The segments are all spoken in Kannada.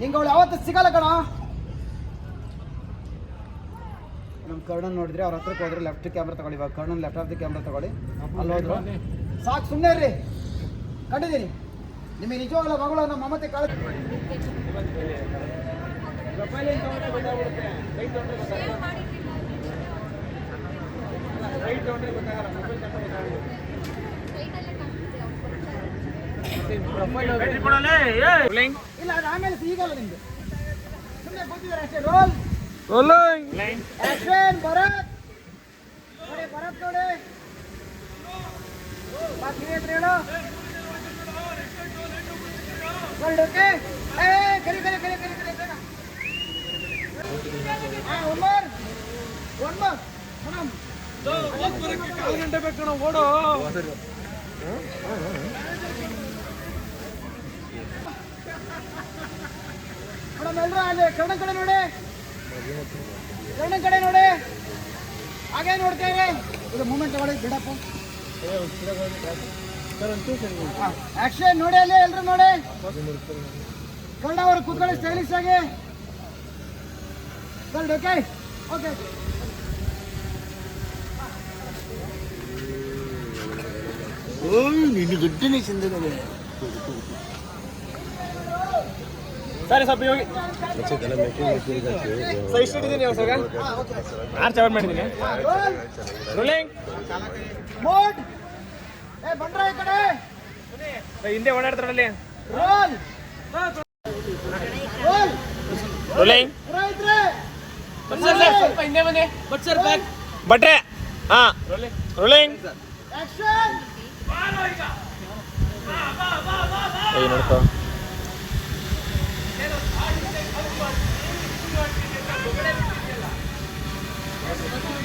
ನಿಂಗೆ ಅವಳು ಯಾವತ್ತು ಸಿಗಲ್ಲ ಕಣ. ನಮ್ಮ ಕರ್ಣನ್ ನೋಡಿದ್ರೆ ಅವ್ರ ಹತ್ರಕ್ಕೆ ಹೋದ್ರೆ ಲೆಫ್ಟ್ ಕ್ಯಾಮ್ರಾ ತಗೊಳ್ಳಿ, ಇವಾಗ Karnan left of the camera ತಗೊಳ್ಳಿ. ಅಲ್ಲಿ ಸಾಕು ಸುಮ್ಮನೆ ಇರ್ರಿ. ಕಂಡಿದ್ದೀನಿ. ನಿಮಗೆ ನಿಜವಾಗಲ್ಲ ಮಗಳು ನಮ್ಮ ಮಮತೆ ಕಾಳ. ಇಲ್ಲ ಮೇಡಮ್ ಗಂಟೆ ಬೇಕು ಓಡು ಮೇಡಮ್ ಎಲ್ಲರೂ ಅಲ್ಲಿ ಕರ್ಣ ಕಡೆ ನೋಡಿ. ಕರ್ಣ ಕಡೆ ನೋಡಿ. ಹಾಗೆ ನೋಡ್ತೇವೆ ಇದು ಮೂಮೆಂಟ್ ತಗೊಳ್ಳಿ, ಬಿಡಪ್ಪ. ಆಕ್ಷನ್ ನೋಡಿ ಅಲ್ಲಿ ಎಲ್ಲರೂ ನೋಡಿ. ಕರ್ಣ ಅವರು ಕೂತ್ಕೊಳ್ಳಿ ಸ್ಟೈಲಿಶ್ ಆಗಿ. ಸರ್ ಓಕೆ ಓಕೆ ನಿನ್ನ ಗಟ್ಟಿನೇ ಚಂದ ಸರಿ ಸ್ವಲ್ಪ ಹೋಗಿ ಸರ್ ಇಷ್ಟು ಇಟ್ಟಿದ್ದೀನಿ ಇವಾಗ ಆರು ಚವರ್ ಮಾಡಿದ್ದೀನಿ ರೋಲ್ ರೋಲಿಂಗ್ ಏ ಹಿಂದೆ ಓಡಾಡ್ತಾರಲ್ಲಿ ರುಲಿಂಗ್ ರೋಲ್ ರೋಲಿಂಗ್ ರೈತ್ರೆ ಸ್ವಲ್ಪ ಹಿಂದೆ ಬನ್ನಿ. ಬಟ್ ಸರ್ ಬ್ಯಾಕ್ ಬಟ್ರೆ ಹಾ. ರೋಲಿಂಗ್ ಆಕ್ಷನ್ ಏಯ್ ನೋಡ್ಕೋ.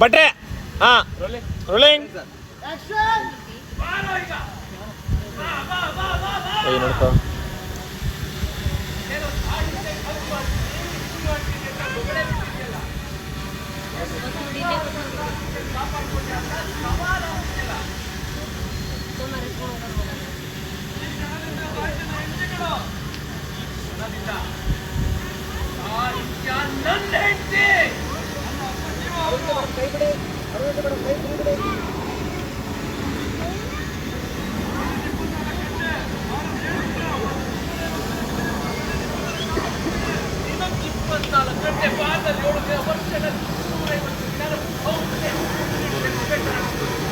ಬಟ್ರೆ ಹಾ ರೋಲಿಂಗ್ ನೋಡ್ಕೋ ಇಪ್ಪತ್ನಾಲ್ಕು ಗಂಟೆ ಭಾರತದಲ್ಲಿ ಏಳು ವರ್ಷದಲ್ಲಿ ನೂರೈವತ್ತು ದಿನ ಹೌದು. Thank you.